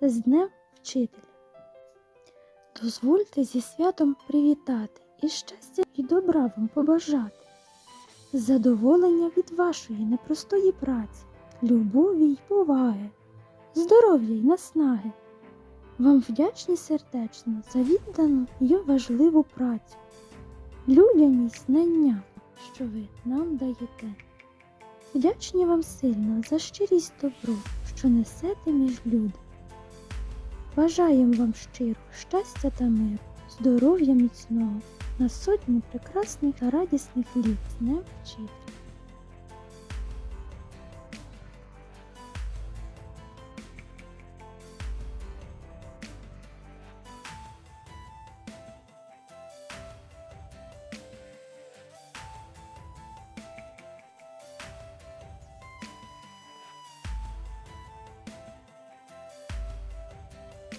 з Днем Вчителя. Дозвольте зі святом привітати і щастя і добра вам побажати, задоволення від вашої непростої праці, любові й поваги, здоров'я й наснаги. Вам вдячні сердечно за віддану й важливу працю, людяність знання, що ви нам даєте. Вдячні вам сильно за щирість добро, що несете між люди. Бажаємо вам щиро щастя та миру, здоров'я міцного на сотні прекрасних та радісних літ не Вчителя.